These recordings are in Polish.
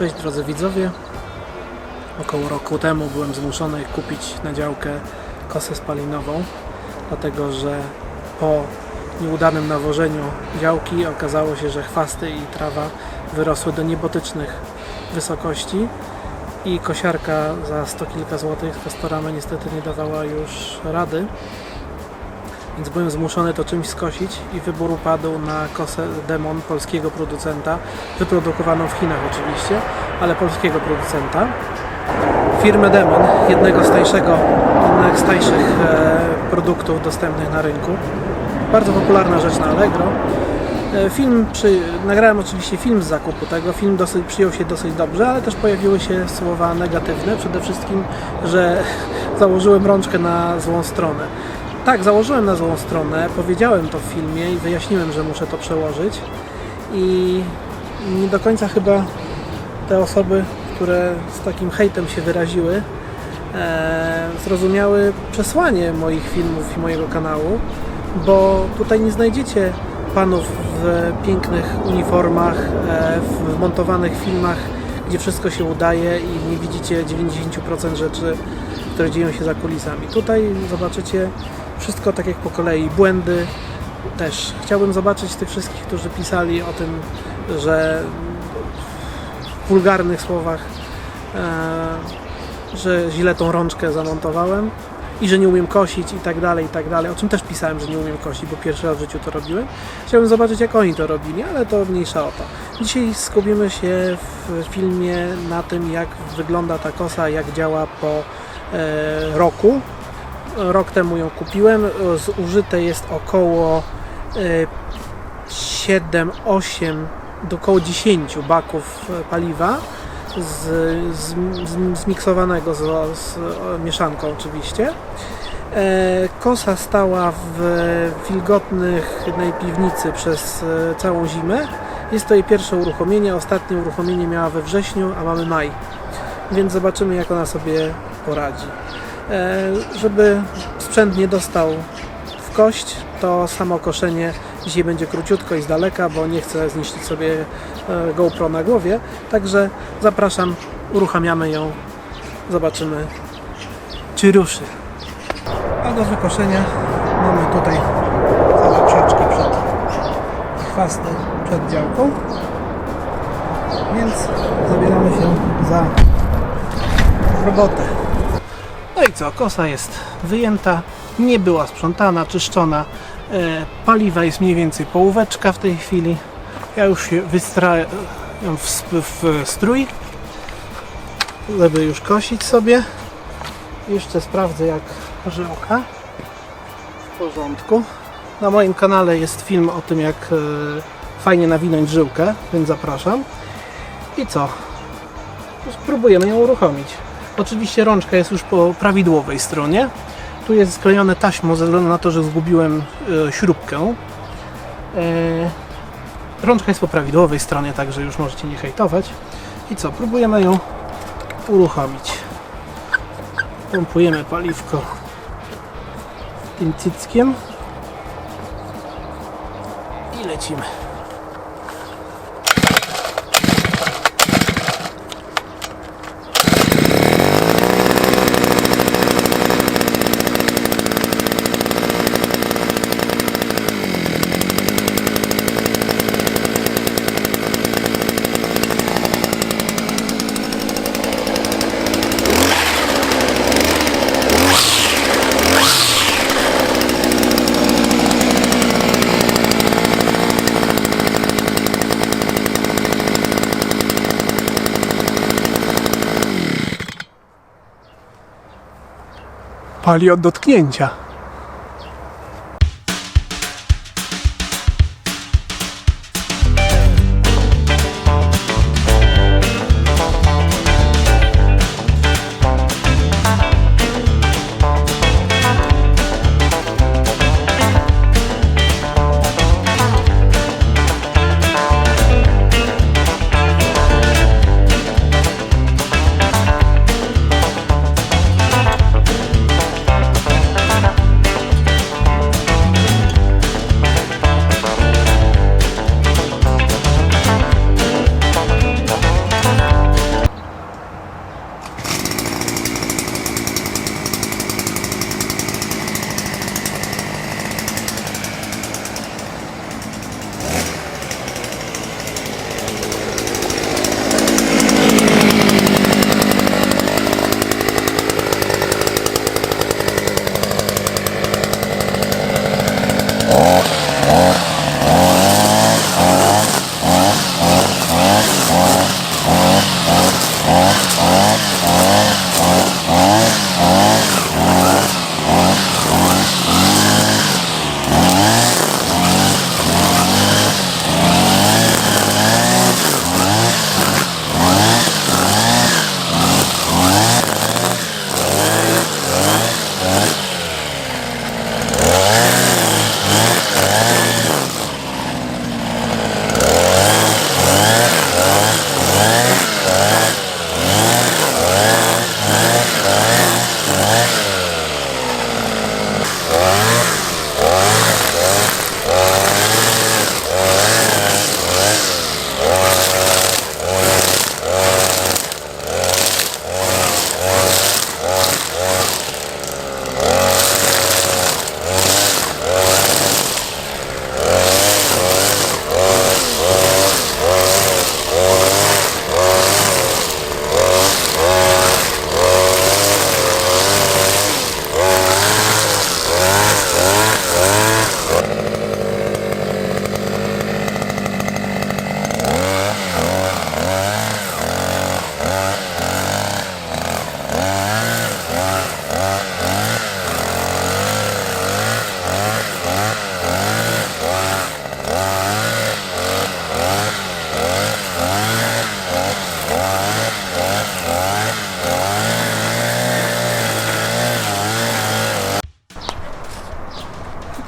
Cześć drodzy widzowie. Około roku temu byłem zmuszony kupić na działkę kosę spalinową, dlatego że po nieudanym nawożeniu działki okazało się, że chwasty i trawa wyrosły do niebotycznych wysokości i kosiarka za sto kilka złotych z Castorama niestety nie dawała już rady. Więc byłem zmuszony to czymś skosić i wybór upadł na kosę Demon polskiego producenta, wyprodukowaną w Chinach oczywiście, ale polskiego producenta. Firmę Demon, jednego z jednego z tańszych e, produktów dostępnych na rynku. Bardzo popularna rzecz na Allegro. E, Film przy, nagrałem oczywiście film z zakupu tego. Film dosyć, przyjął się dosyć dobrze, ale też pojawiły się słowa negatywne. Przede wszystkim, że założyłem rączkę na złą stronę. Tak, założyłem na złą stronę, powiedziałem to w filmie i wyjaśniłem, że muszę to przełożyć. I nie do końca chyba te osoby, które z takim hejtem się wyraziły, e, zrozumiały przesłanie moich filmów i mojego kanału, bo tutaj nie znajdziecie panów w pięknych uniformach, e, w montowanych filmach, gdzie wszystko się udaje i nie widzicie 90% rzeczy, które dzieją się za kulisami. Tutaj zobaczycie wszystko tak jak po kolei, błędy też. Chciałbym zobaczyć tych wszystkich, którzy pisali o tym, że w wulgarnych słowach, e, że źle tą rączkę zamontowałem i że nie umiem kosić i tak dalej, i tak dalej. O czym też pisałem, że nie umiem kosić, bo pierwszy raz w życiu to robiłem. Chciałbym zobaczyć, jak oni to robili, ale to mniejsza o to. Dzisiaj skupimy się w filmie na tym, jak wygląda ta kosa, jak działa po e, roku. Rok temu ją kupiłem. Zużyte jest około e, 7-8 do około 10 baków e, paliwa z, z, zmiksowanego z, z e, mieszanką oczywiście. E, Kosa stała w wilgotnej piwnicy przez e, całą zimę. Jest to jej pierwsze uruchomienie. Ostatnie uruchomienie miała we wrześniu, a mamy maj. Więc zobaczymy jak ona sobie poradzi. E, Żeby sprzęt nie dostał w kość, to samo koszenie dzisiaj będzie króciutko i z daleka, bo nie chcę zniszczyć sobie e, GoPro na głowie. Także zapraszam, uruchamiamy ją, zobaczymy czy ruszy. A do wykoszenia mamy tutaj całe krzaczki przed chwasty przed działką. Więc zabieramy się za robotę. No i co, kosa jest wyjęta, nie była sprzątana, czyszczona. E, paliwa jest mniej więcej połóweczka w tej chwili. Ja już się wystrałem w, sp- w strój, żeby już kosić sobie. Jeszcze sprawdzę jak żyłka. W porządku. Na moim kanale jest film o tym jak e, fajnie nawinąć żyłkę, więc zapraszam. I co? Spróbujemy ją uruchomić. Oczywiście rączka jest już po prawidłowej stronie. Tu jest sklejone taśmą ze względu na to, że zgubiłem e, śrubkę. E, rączka jest po prawidłowej stronie, także już możecie nie hejtować. I co? Próbujemy ją uruchomić. Pompujemy paliwko tym cyckiem i lecimy. Pali od dotknięcia.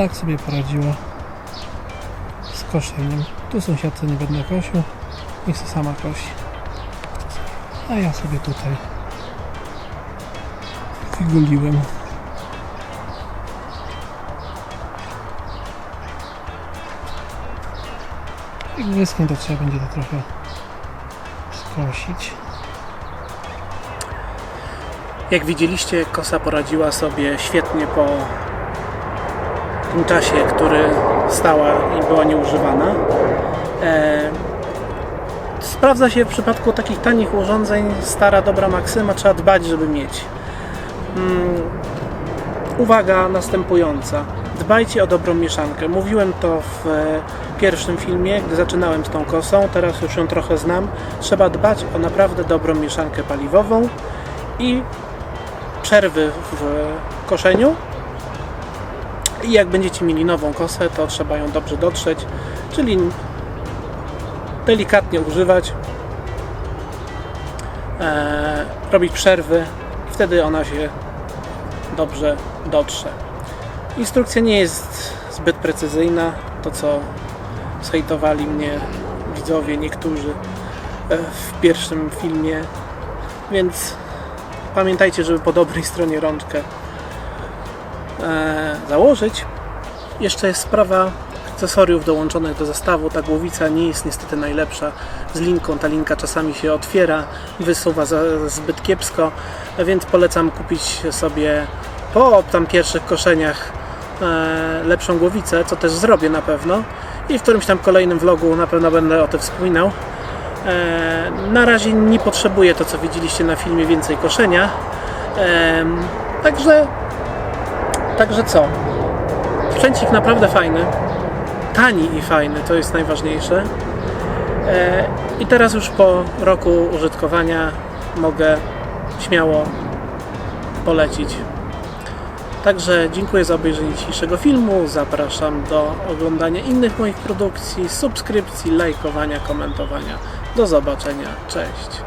Tak sobie poradziła z koszeniem. Tu sąsiadce nie będę kosił, niech se sama kosi. A ja sobie tutaj figuliłem. Jak wyschnie, to trzeba będzie to trochę skosić. Jak widzieliście, kosa poradziła sobie świetnie po tym czasie, który stała i była nieużywana. E, sprawdza się w przypadku takich tanich urządzeń stara dobra maksyma, trzeba dbać, żeby mieć. Mm, uwaga następująca. Dbajcie o dobrą mieszankę. Mówiłem to w e, pierwszym filmie, gdy zaczynałem z tą kosą, teraz już ją trochę znam. Trzeba dbać o naprawdę dobrą mieszankę paliwową i przerwy w koszeniu. I jak będziecie mieli nową kosę, to trzeba ją dobrze dotrzeć, czyli delikatnie używać, e, robić przerwy, wtedy ona się dobrze dotrze. Instrukcja nie jest zbyt precyzyjna, to co zhejtowali mnie widzowie niektórzy e, w pierwszym filmie, więc pamiętajcie, żeby po dobrej stronie rączkę założyć. Jeszcze jest sprawa akcesoriów dołączonych do zestawu. Ta głowica nie jest niestety najlepsza z linką. Ta linka czasami się otwiera, wysuwa za, zbyt kiepsko, więc polecam kupić sobie po tam pierwszych koszeniach e, lepszą głowicę, co też zrobię na pewno. I w którymś tam kolejnym vlogu na pewno będę o tym wspominał. E, na razie nie potrzebuję to, co widzieliście na filmie, więcej koszenia. E, także, także co? Sprzęcik naprawdę fajny, tani i fajny, to jest najważniejsze. E, I teraz już po roku użytkowania mogę śmiało polecić. Także dziękuję za obejrzenie dzisiejszego filmu. Zapraszam do oglądania innych moich produkcji, subskrypcji, lajkowania, komentowania. Do zobaczenia. Cześć.